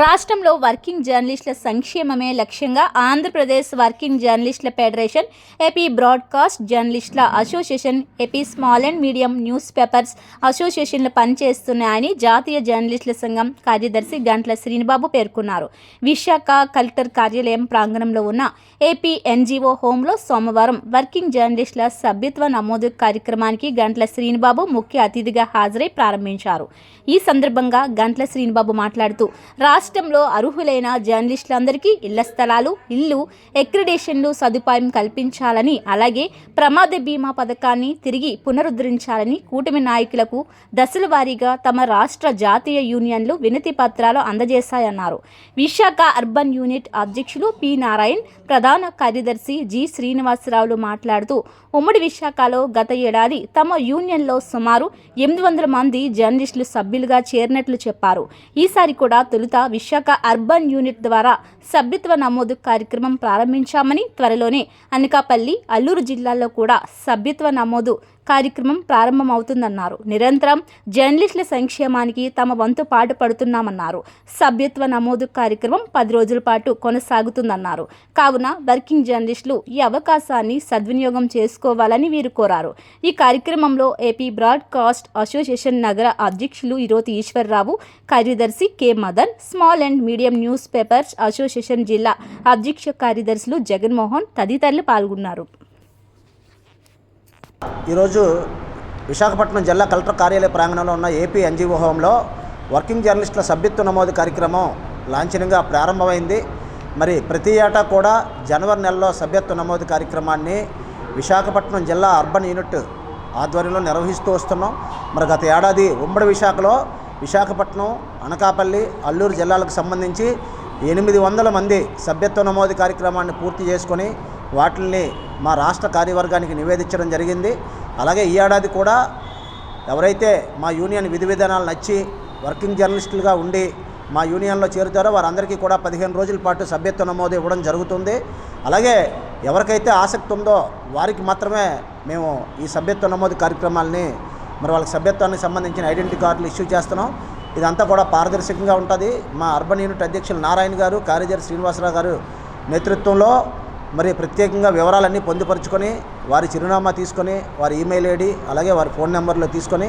రాష్ట్రంలో వర్కింగ్ జర్నలిస్టుల సంక్షేమమే లక్ష్యంగా ఆంధ్రప్రదేశ్ వర్కింగ్ జర్నలిస్టుల ఫెడరేషన్ ఏపీ బ్రాడ్కాస్ట్ జర్నలిస్టుల association AP small and medium newspapers అసోసియేషన్లు పనిచేస్తున్నాయని జాతీయ జర్నలిస్టుల సంఘం కార్యదర్శి గంట్ల శ్రీనిబాబు పేర్కొన్నారు. విశాఖ కలెక్టర్ కార్యాలయం ప్రాంగణంలో ఉన్న ఏపీ ఎన్జీఓ హోంలో సోమవారం వర్కింగ్ జర్నలిస్టుల సభ్యత్వ నమోదు కార్యక్రమానికి గంట్ల శ్రీనిబాబు ముఖ్య అతిథిగా హాజరై ప్రారంభించారు. ఈ సందర్భంగా గంట్ల శ్రీనిబాబు మాట్లాడుతూ రాష్ట్ర రాష్ట్రంలో అర్హులైన జర్నలిస్టులందరికీ ఇళ్ళ స్థలాలు ఇల్లు ఎక్రిడేషన్లు సదుపాయం కల్పించాలని అలాగే ప్రమాద బీమా పథకాన్ని తిరిగి పునరుద్ధరించాలని కూటమి నాయకులకు దశల వారీగా తమ రాష్ట్ర జాతీయ యూనియన్లు వినతి పత్రాలు అందజేశాయన్నారు. విశాఖ అర్బన్ యూనిట్ అధ్యక్షులు పి నారాయణ్ ప్రధాన కార్యదర్శి జి శ్రీనివాసరావులు మాట్లాడుతూ ఉమ్మడి విశాఖలో గత ఏడాది తమ యూనియన్లో సుమారు ఎనిమిది వందల మంది జర్నలిస్టులు సభ్యులుగా చేరినట్లు చెప్పారు. ఈసారి కూడా తొలుత విశాఖ అర్బన్ యూనిట్ ద్వారా సభ్యత్వ నమోదు కార్యక్రమం ప్రారంభించామని త్వరలోనే అనకాపల్లి అల్లూరు జిల్లాల్లో కూడా సభ్యత్వ నమోదు కార్యక్రమం ప్రారంభమవుతుందన్నారు. నిరంతరం జర్నలిస్టుల సంక్షేమానికి తమ వంతు పాటుపడుతున్నామన్నారు సభ్యత్వ నమోదు కార్యక్రమం పది రోజుల పాటు కొనసాగుతుందన్నారు. కావున వర్కింగ్ జర్నలిస్టులు ఈ అవకాశాన్ని సద్వినియోగం చేసుకోవాలని వీరు కోరారు. ఈ కార్యక్రమంలో ఏపీ బ్రాడ్కాస్ట్ అసోసియేషన్ నగర అధ్యక్షులు ఈరోతి ఈశ్వర్రావు కార్యదర్శి K Madan small and medium newspapers association జిల్లా అధ్యక్ష కార్యదర్శులు జగన్మోహన్ తదితరులు పాల్గొన్నారు. ఈరోజు విశాఖపట్నం జిల్లా కలెక్టర్ కార్యాలయ ప్రాంగణంలో ఉన్న ఏపీ ఎన్జీఓ హోంలో వర్కింగ్ జర్నలిస్టుల సభ్యత్వ నమోదు కార్యక్రమం లాంఛనంగా ప్రారంభమైంది. మరి ప్రతి ఏటా కూడా జనవరి నెలలో సభ్యత్వ నమోదు కార్యక్రమాన్ని విశాఖపట్నం జిల్లా అర్బన్ యూనిట్ ఆధ్వర్యంలో నిర్వహిస్తూ వస్తున్నాం. మరి గత ఏడాది ఉమ్మడి విశాఖలో విశాఖపట్నం అనకాపల్లి అల్లూరు జిల్లాలకు సంబంధించి ఎనిమిది వందల మంది సభ్యత్వ నమోదు కార్యక్రమాన్ని పూర్తి చేసుకొని వాటిని మా రాష్ట్ర కార్యవర్గానికి నివేదించడం జరిగింది. అలాగే ఈ ఏడాది కూడా ఎవరైతే మా యూనియన్ విధి విధానాలు నచ్చి వర్కింగ్ జర్నలిస్టులుగా ఉండి మా యూనియన్లో చేరుతారో వారందరికీ కూడా పదిహేను రోజుల పాటు సభ్యత్వ నమోదు ఇవ్వడం జరుగుతుంది. అలాగే ఎవరికైతే ఆసక్తి ఉందో వారికి మాత్రమే మేము ఈ సభ్యత్వ నమోదు కార్యక్రమాలని మరి వాళ్ళకి సభ్యత్వానికి సంబంధించిన ఐడెంటిటీ కార్డులు ఇష్యూ చేస్తున్నాం. ఇదంతా కూడా పారదర్శకంగా ఉంటుంది. మా అర్బన్ యూనిట్ అధ్యక్షులు నారాయణ గారు కార్యదర్శి శ్రీనివాసరావు గారు నేతృత్వంలో మరి ప్రత్యేకంగా వివరాలన్నీ పొందుపరుచుకొని వారి చిరునామా తీసుకొని వారి ఈమెయిల్ ఐడి అలాగే వారి ఫోన్ నెంబర్లు తీసుకొని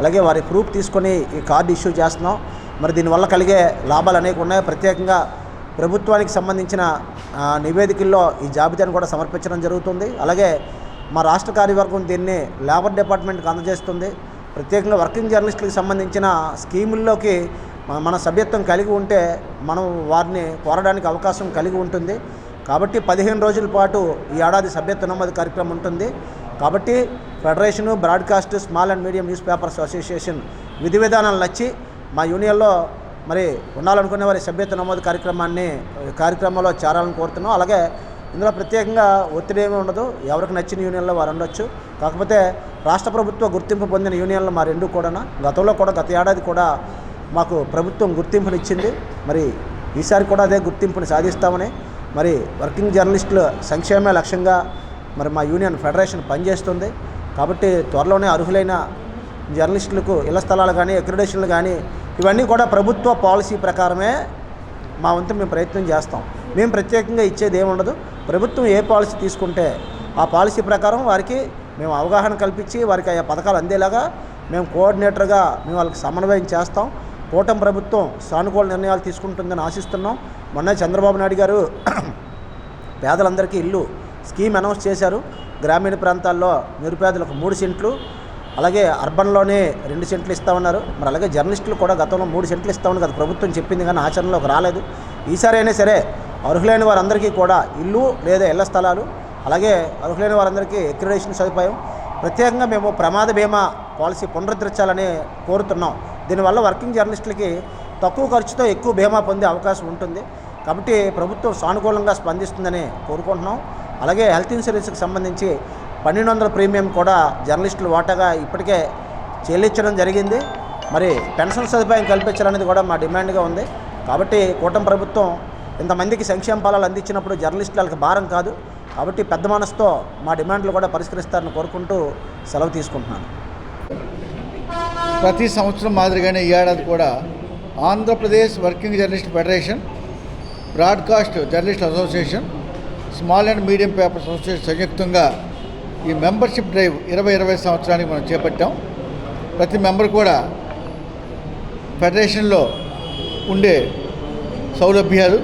అలాగే వారి ప్రూఫ్ తీసుకొని ఈ కార్డు ఇష్యూ చేస్తున్నాం. మరి దీనివల్ల కలిగే లాభాలు అనేక ఉన్నాయి. ప్రత్యేకంగా ప్రభుత్వానికి సంబంధించిన నివేదికల్లో ఈ జాబితాను కూడా సమర్పించడం జరుగుతుంది. అలాగే మా రాష్ట్ర కార్యవర్గం దీన్ని లేబర్ డిపార్ట్మెంట్కి అందజేస్తుంది. ప్రత్యేకంగా వర్కింగ్ జర్నలిస్టులకు సంబంధించిన స్కీముల్లోకి మన సభ్యత్వం కలిగి ఉంటే మనం వారిని కోరడానికి అవకాశం కలిగి ఉంటుంది. కాబట్టి పదిహేను రోజుల పాటు ఈ ఏడాది సభ్యత్వ నమోదు కార్యక్రమం ఉంటుంది. కాబట్టి federation broadcast small and medium newspapers association విధి విధానాలు నచ్చి మా యూనియన్లో మరి ఉండాలనుకునే వారి సభ్యత్వ నమోదు కార్యక్రమాన్ని కార్యక్రమంలో చేరాలని కోరుతున్నాం. అలాగే ఇందులో ప్రత్యేకంగా ఒత్తిడి ఏమీ ఉండదు. ఎవరికి నచ్చిన యూనియన్లో వారు ఉండొచ్చు. కాకపోతే రాష్ట్ర ప్రభుత్వ గుర్తింపు పొందిన యూనియన్లు మా రెండు కూడా గతంలో కూడా గత ఏడాది కూడా మాకు ప్రభుత్వం గుర్తింపునిచ్చింది. మరి ఈసారి కూడా అదే గుర్తింపుని సాధిస్తామని మరి వర్కింగ్ జర్నలిస్టుల సంక్షేమే లక్ష్యంగా మరి మా యూనియన్ ఫెడరేషన్ పనిచేస్తుంది. కాబట్టి త్వరలోనే అర్హులైన జర్నలిస్టులకు ఇళ్ళ స్థలాలు కానీ అక్రిడేషన్లు కానీ ఇవన్నీ కూడా ప్రభుత్వ పాలసీ ప్రకారమే మా వంతు మేము ప్రయత్నం చేస్తాం. మేము ప్రత్యేకంగా ఇచ్చేది ఏముండదు. ప్రభుత్వం ఏ పాలసీ తీసుకుంటే ఆ పాలసీ ప్రకారం వారికి మేము అవగాహన కల్పించి వారికి ఆ పథకాలు అందేలాగా మేము కోఆర్డినేటర్గా మేము వాళ్ళకి సమన్వయం చేస్తాం. కూటమి ప్రభుత్వం సానుకూల నిర్ణయాలు తీసుకుంటుందని ఆశిస్తున్నాం. మొన్న చంద్రబాబు నాయుడు గారు పేదలందరికీ ఇల్లు స్కీమ్ అనౌన్స్ చేశారు. గ్రామీణ ప్రాంతాల్లో నిరుపేదలకు మూడు సెంట్లు అలాగే అర్బన్లోనే రెండు సెంట్లు ఇస్తామన్నారు. మరి అలాగే జర్నలిస్టులు కూడా గతంలో మూడు సెంట్లు ఇస్తామని కదా ప్రభుత్వం చెప్పింది కానీ ఆచరణలోకి రాలేదు. ఈసారి అయినా సరే అర్హులైన వారందరికీ కూడా ఇల్లు లేదా ఇళ్ళ స్థలాలు అలాగే అర్హులైన వారందరికీ ఎక్రిడేషన్ సదుపాయం. ప్రత్యేకంగా మేము ప్రమాద బీమా పాలసీ పునరుద్ధరించాలని కోరుతున్నాం. దీనివల్ల వర్కింగ్ జర్నలిస్టులకి తక్కువ ఖర్చుతో ఎక్కువ బీమా పొందే అవకాశం ఉంటుంది. కాబట్టి ప్రభుత్వం సానుకూలంగా స్పందిస్తుందని కోరుకుంటున్నాం. అలాగే హెల్త్ ఇన్సూరెన్స్కి సంబంధించి పన్నెండు వందల ప్రీమియం కూడా జర్నలిస్టులు వాటాగా ఇప్పటికే చెల్లించడం జరిగింది. మరి పెన్షన్ సదుపాయం కల్పించాలనేది కూడా మా డిమాండ్గా ఉంది. కాబట్టి కూటమి ప్రభుత్వం ఇంతమందికి సంక్షేమ ఫలాలు అందించినప్పుడు జర్నలిస్టులకు భారం కాదు. కాబట్టి పెద్ద మనసుతో మా డిమాండ్లు కూడా పరిష్కరిస్తారని కోరుకుంటూ సెలవు తీసుకుంటున్నాను. ప్రతి సంవత్సరం మాదిరిగానే ఈ ఏడాది కూడా Andhra Pradesh working journalist federation broadcast journalist association small and medium papers association సంయుక్తంగా ఈ మెంబర్షిప్ డ్రైవ్ ఇరవై ఇరవై సంవత్సరానికి మనం చేపట్టాం. ప్రతి మెంబర్ కూడా ఫెడరేషన్లో ఉండే సౌలభ్యాలు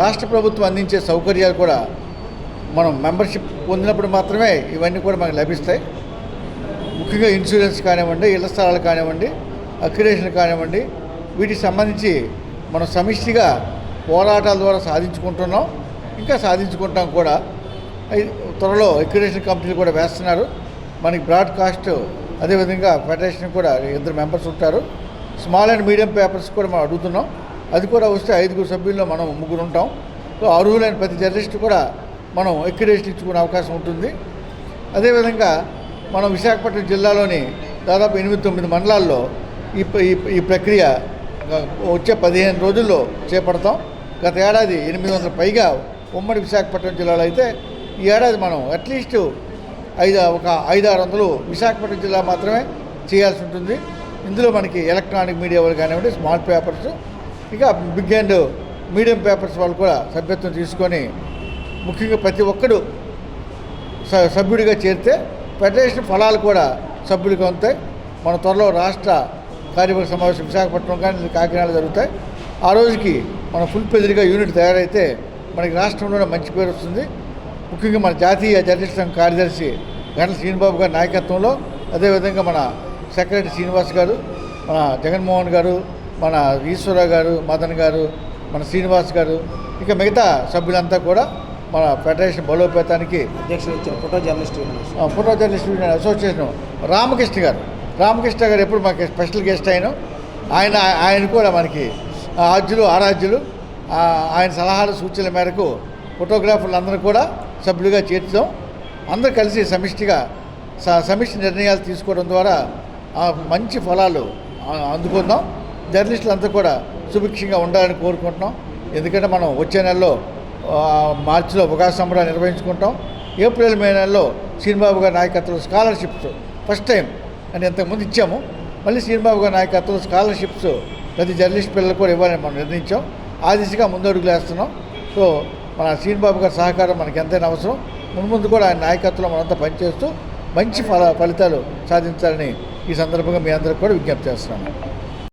రాష్ట్ర ప్రభుత్వం అందించే సౌకర్యాలు కూడా మనం మెంబర్షిప్ పొందినప్పుడు మాత్రమే ఇవన్నీ కూడా మనకు లభిస్తాయి. ముఖ్యంగా ఇన్సూరెన్స్ కానివ్వండి ఇళ్ళ స్థలాలు కానివ్వండి అక్రిడేషన్ కానివ్వండి వీటికి సంబంధించి మనం సమిష్టిగా పోరాటాల ద్వారా సాధించుకుంటున్నాం. ఇంకా సాధించుకుంటాం కూడా. త్వరలో ఎక్యురేషన్ కంపెనీలు కూడా వేస్తున్నారు. మనకి బ్రాడ్కాస్ట్ అదేవిధంగా ఫెడరేషన్ కూడా ఇద్దరు మెంబర్స్ ఉంటారు. స్మాల్ అండ్ మీడియం పేపర్స్ కూడా మనం అడుగుతున్నాం. అది కూడా వస్తే ఐదుగురు సభ్యుల్లో మనం ముగ్గురు ఉంటాం. సో అర్హులైన ప్రతి జర్నలిస్ట్ కూడా మనం ఎక్యురేషన్ ఇచ్చుకునే అవకాశం ఉంటుంది. అదేవిధంగా మనం విశాఖపట్నం జిల్లాలోని దాదాపు ఎనిమిది తొమ్మిది మండలాల్లో ఈ ఈ ప్రక్రియ వచ్చే పదిహేను రోజుల్లో చేపడతాం. గత ఏడాది ఎనిమిది వందల పైగా ఉమ్మడి విశాఖపట్నం జిల్లాలో అయితే ఈ ఏడాది మనం అట్లీస్ట్ ఐదు ఒక ఐదు ఆరు వందలు విశాఖపట్నం జిల్లా మాత్రమే చేయాల్సి ఉంటుంది. ఇందులో మనకి ఎలక్ట్రానిక్ మీడియా వాళ్ళు కానివ్వండి స్మాల్ పేపర్స్ ఇంకా బిగ్ అండ్ మీడియం పేపర్స్ వాళ్ళు కూడా సభ్యత్వం తీసుకొని ముఖ్యంగా ప్రతి ఒక్కడు స- సభ్యుడిగా చేరితే ఫెడరేషన్ ఫలాలు కూడా సభ్యులకి ఉంటాయి. మన త్వరలో రాష్ట్ర కార్యవర్గ సమావేశం విశాఖపట్నం కానీ కాకినాడ జరుగుతాయి. ఆ రోజుకి మన ఫుల్ పెదిరిగా యూనిట్ తయారైతే మనకి రాష్ట్రంలోనే మంచి పేరు వస్తుంది. ముఖ్యంగా మన జాతీయ జర్నలిస్ట్ సంఘ కార్యదర్శి గంటల శ్రీనిబాబు గారి నాయకత్వంలో అదేవిధంగా మన సెక్రటరీ శ్రీనివాస్ గారు మన జగన్మోహన్ గారు మన ఈశ్వరరావు గారు మదన్ గారు మన శ్రీనివాస్ గారు ఇక మిగతా సభ్యులంతా కూడా మన ఫెడరేషన్ బలోపేతానికి అధ్యక్షులు ఇచ్చిన photo journalist photo journalist union association Ramakrishna garu. Ramakrishna garu ఎప్పుడు మనకి స్పెషల్ గెస్ట్ అయిన ఆయన ఆయన కూడా మనకి ఆ, ఆద్యులు ఆరాధ్యులు. ఆయన సలహాలు సూచనల మేరకు ఫోటోగ్రాఫర్లు అందరూ కూడా సభ్యులుగా చేర్చాం అందరూ కలిసి సమిష్టిగా స- సమిష్టి నిర్ణయాలు తీసుకోవడం ద్వారా మంచి ఫలాలు అందుకుందాం. జర్నలిస్టులు అంతా కూడా సుభిక్షంగా ఉండాలని కోరుకుంటున్నాం. ఎందుకంటే మనం వచ్చే నెలలో మార్చిలో ఉగాది సంబరాలు నిర్వహించుకుంటాం. ఏప్రిల్ మే నెలలో శ్రీనిబాబు గారి నాయకత్వంలో స్కాలర్షిప్స్. ఫస్ట్ టైం అని ఇంతకుముందు ఇచ్చాము. మళ్ళీ శ్రీనిబాబు గారి నాయకత్వంలో స్కాలర్షిప్స్ ప్రతి జర్నలిస్ట్ పిల్లలకు కూడా ఇవ్వాలని మనం నిర్ణయించాం. ఆ దిశగా ముందడుగులు వేస్తున్నాం. సో మన శ్రీనిబాబు గారి సహకారం మనకి ఎంతైనా అవసరం. ముందు ముందు కూడా ఆయన నాయకత్వంలో మనంతా పనిచేస్తూ మంచి ఫల ఫలితాలు సాధించాలని ఈ సందర్భంగా మీ అందరికి కూడా విజ్ఞప్తి చేస్తున్నాను.